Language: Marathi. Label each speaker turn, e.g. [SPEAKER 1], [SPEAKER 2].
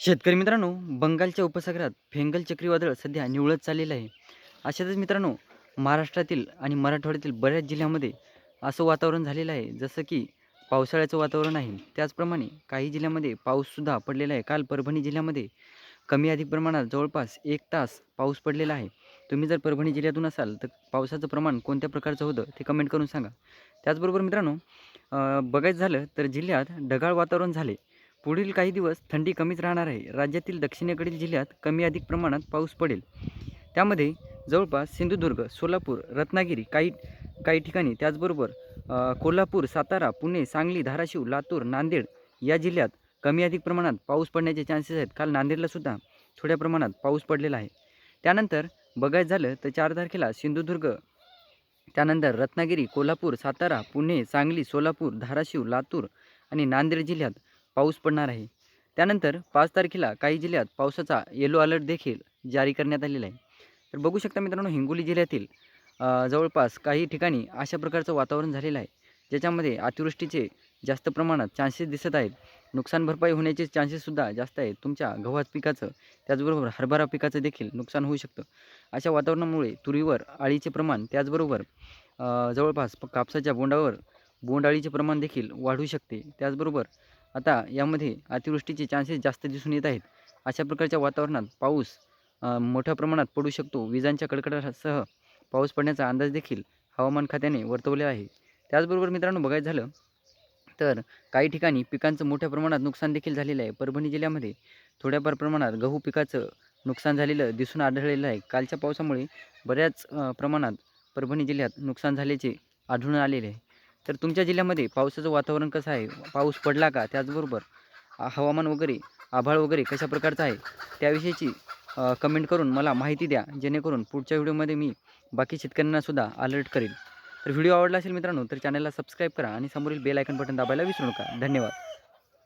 [SPEAKER 1] शेतकरी मित्रांनो बंगालच्या उपसागरात फेंगल चक्रीवादळ सध्या निवळत चाललेलं आहे. अशातच मित्रांनो महाराष्ट्रातील आणि मराठवाड्यातील बऱ्याच जिल्ह्यामध्ये असं वातावरण झालेलं आहे जसं की पावसाळ्याचं वातावरण आहे. त्याचप्रमाणे काही जिल्ह्यामध्ये पाऊससुद्धा पडलेला आहे. काल परभणी जिल्ह्यामध्ये कमी अधिक प्रमाणात जवळपास एक तास पाऊस पडलेला आहे. तुम्ही जर परभणी जिल्ह्यातून असाल तर पावसाचं प्रमाण कोणत्या प्रकारचं होतं ते कमेंट करून सांगा. त्याचबरोबर मित्रांनो बघायचं झालं तर जिल्ह्यात ढगाळ वातावरण झाले. पुढील काही दिवस थंडी कमीच राहणार आहे. राज्यातील दक्षिणेकडील जिल्ह्यात कमी अधिक प्रमाणात पाऊस पडेल. त्यामध्ये जवळपास सिंधुदुर्ग सोलापूर रत्नागिरी काही काही ठिकाणी त्याचबरोबर कोल्हापूर सातारा पुणे सांगली धाराशिव लातूर नांदेड या जिल्ह्यात कमी अधिक प्रमाणात पाऊस पडण्याचे चान्सेस आहेत. काल नांदेडलासुद्धा थोड्या प्रमाणात पाऊस पडलेला आहे. त्यानंतर बघायचं झालं तर चार तारखेला सिंधुदुर्ग त्यानंतर रत्नागिरी कोल्हापूर सातारा पुणे सांगली सोलापूर धाराशिव लातूर आणि नांदेड जिल्ह्यात पाऊस पडणार आहे. त्यानंतर पाच तारखेला काही जिल्ह्यात पावसाचा येलो अलर्ट देखील जारी करण्यात आलेला आहे. तर बघू शकता मित्रांनो हिंगोली जिल्ह्यातील जवळपास काही ठिकाणी अशा प्रकारचं वातावरण झालेलं आहे. ज्याच्यामध्ये अतिवृष्टीचे जास्त प्रमाणात चान्सेस दिसत आहेत. नुकसान भरपाई होण्याचे चान्सेससुद्धा जास्त आहेत. तुमच्या गव्हात पिकाचं त्याचबरोबर हरभरा पिकाचं देखील नुकसान होऊ शकतं. अशा वातावरणामुळे तुरीवर अळीचे प्रमाण त्याचबरोबर जवळपास प- कापसाच्या बोंडावर बोंडअळीचे प्रमाण देखील वाढू शकते. त्याचबरोबर आता यामध्ये अतिवृष्टीचे चान्सेस जास्त दिसून येत आहेत. अशा प्रकारच्या वातावरणात पाऊस मोठ्या प्रमाणात पडू शकतो. विजांच्या कडकडाटासह पाऊस पडण्याचा अंदाज देखील हवामान खात्याने वर्तवले आहे. त्याचबरोबर मित्रांनो बघायचं झालं तर काही ठिकाणी पिकांचं मोठ्या प्रमाणात नुकसान देखील झालेलं आहे. परभणी जिल्ह्यामध्ये थोड्याफार प्रमाणात गहू पिकाचं नुकसान झालेलं दिसून आढळलेलं आहे. कालच्या पावसामुळे बऱ्याच प्रमाणात परभणी जिल्ह्यात नुकसान झाल्याचे आढळून आलेले आहे. तर तुमच्या जिल्ह्यामध्ये पावसाचं वातावरण कसं आहे? पाऊस पडला का? त्याचबरोबर हवामान वगैरे आभाळ वगैरे कशा प्रकारचं आहे? त्याविषयीची कमेंट करून मला माहिती द्या. जेणेकरून पुढच्या व्हिडिओमध्ये मी बाकी शेतकऱ्यांनासुद्धा अलर्ट करेल तर व्हिडिओ आवडला असेल मित्रांनो तर चॅनलला सबस्क्राईब करा आणि समोरील बेल आयकन बटन दाबायला विसरू नका. धन्यवाद.